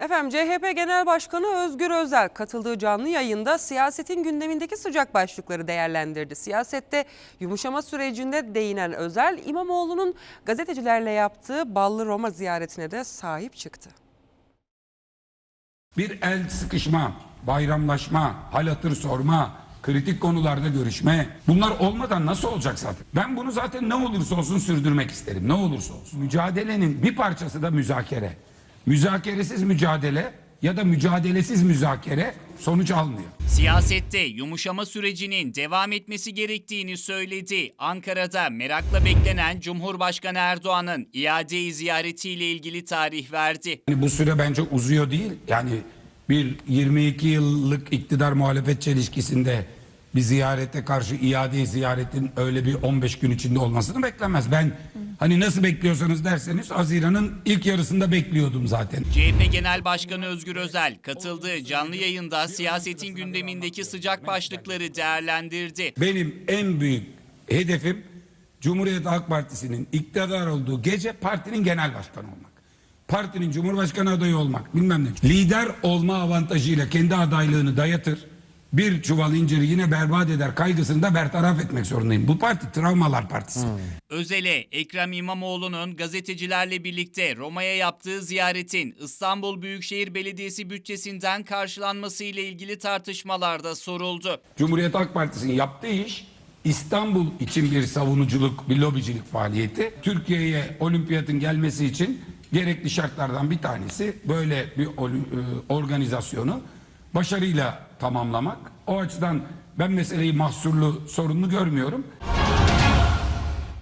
Efendim CHP Genel Başkanı Özgür Özel katıldığı canlı yayında siyasetin gündemindeki sıcak başlıkları değerlendirdi. Siyasette yumuşama sürecinde değinen Özel, İmamoğlu'nun gazetecilerle yaptığı Ballı Roma ziyaretine de sahip çıktı. Bir el sıkışma, bayramlaşma, hal hatır sorma, kritik konularda görüşme. Bunlar olmadan nasıl olacak zaten? Ben bunu zaten ne olursa olsun sürdürmek isterim. Ne olursa olsun. Mücadelenin bir parçası da müzakere. Müzakeresiz mücadele ya da mücadelesiz müzakere sonuç almıyor. Siyasette yumuşama sürecinin devam etmesi gerektiğini söyledi. Ankara'da merakla beklenen Cumhurbaşkanı Erdoğan'ın iadeyi ziyaretiyle ilgili tarih verdi. Yani bu süre bence uzuyor değil. Yani bir 22 yıllık iktidar muhalefet çelişkisinde bir ziyarete karşı iade ziyaretin öyle bir 15 gün içinde olmasını beklemez. Ben hani nasıl bekliyorsanız derseniz Haziran'ın ilk yarısında bekliyordum zaten. CHP Genel Başkanı Özgür Özel katıldığı canlı yayında siyasetin gündemindeki sıcak başlıkları değerlendirdi. Benim en büyük hedefim Cumhuriyet Halk Partisi'nin iktidar olduğu gece partinin genel başkanı olmak. Partinin cumhurbaşkanı adayı olmak bilmem ne. Lider olma avantajıyla kendi adaylığını dayatır. Bir çuval inciri yine berbat eder kaygısını da bertaraf etmek zorundayım. Bu parti travmalar partisi. Özel'e Ekrem İmamoğlu'nun gazetecilerle birlikte Roma'ya yaptığı ziyaretin İstanbul Büyükşehir Belediyesi bütçesinden karşılanması ile ilgili tartışmalarda soruldu. Cumhuriyet Halk Partisi'nin yaptığı iş İstanbul için bir savunuculuk, bir lobicilik faaliyeti. Türkiye'ye olimpiyatın gelmesi için gerekli şartlardan bir tanesi böyle bir e, organizasyonu başarıyla tamamlamak. O açıdan ben meseleyi mahsurlu, sorunlu görmüyorum.